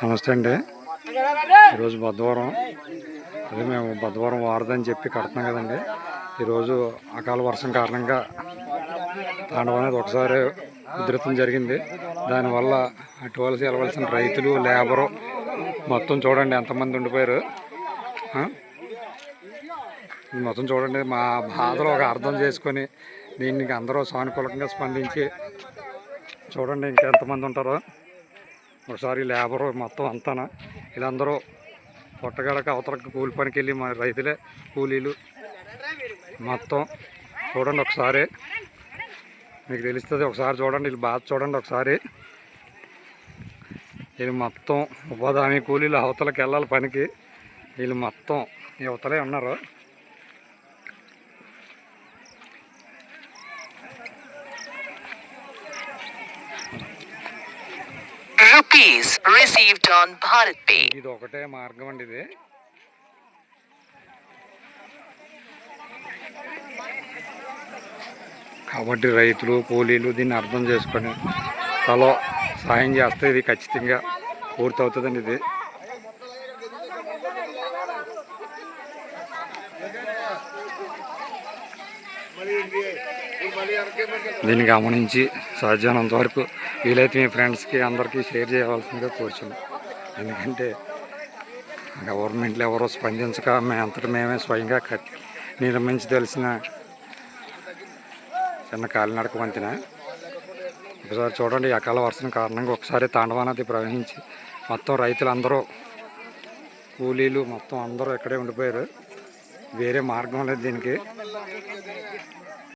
నమస్తే అండి. ఈరోజు బుధవారం. అదే మేము బుధవారం వారదని చెప్పి కడుతున్నాం కదండి. ఈరోజు అకాల వర్షం కారణంగా తాండవం అనేది ఒకసారి ఉధృతం జరిగింది. దానివల్ల అటువలసి వెళ్ళవలసిన రైతులు లేబరు మొత్తం చూడండి ఎంతమంది ఉండిపోయారు. మొత్తం చూడండి మా బాధలు ఒక అర్థం చేసుకొని దీనికి అందరూ సానుకూలంగా స్పందించి చూడండి ఇంకెంతమంది ఉంటారో. ఒకసారి లేబరు మొత్తం అంతా వీళ్ళందరూ పొట్టగడక అవతలకి కూలి పనికి వెళ్ళి మన రైతులే కూలీలు. మొత్తం చూడండి ఒకసారి. మీకు తెలుస్తుంది ఒకసారి చూడండి వీళ్ళు బాధ చూడండి ఒకసారి. వీళ్ళు మొత్తం ఉపాధి హామీ కూలీలు అవతలకి వెళ్ళాలి పనికి. వీళ్ళు మొత్తం యువతలే ఉన్నారు. Rupees received on Bharat Pay. ఇది ఒకటే మార్గం అండి ఇది కాబట్టి రైతులు కూలీలు దీన్ని అర్థం చేసుకొని తలో సాయం చేస్తే ఇది ఖచ్చితంగా పూర్తి ఇది ఇది దీన్ని గమనించి సాధ్యమైనంత వరకు వీలైతే మీ ఫ్రెండ్స్కి అందరికీ షేర్ చేయవలసిందిగా కోరుచున్నాం. ఎందుకంటే గవర్నమెంట్లో ఎవరో స్పందించక మేము మేమే స్వయంగా కట్- నిర్మించి తెలిసిన చిన్న కాలినడక వంతెన. ఒకసారి చూడండి ఈ అకాల వర్షం కారణంగా ఒకసారి తాండవానది ప్రవహించి మొత్తం రైతులందరూ కూలీలు మొత్తం అందరూ ఇక్కడే ఉండిపోయారు. వేరే మార్గం లేదు దీనికి.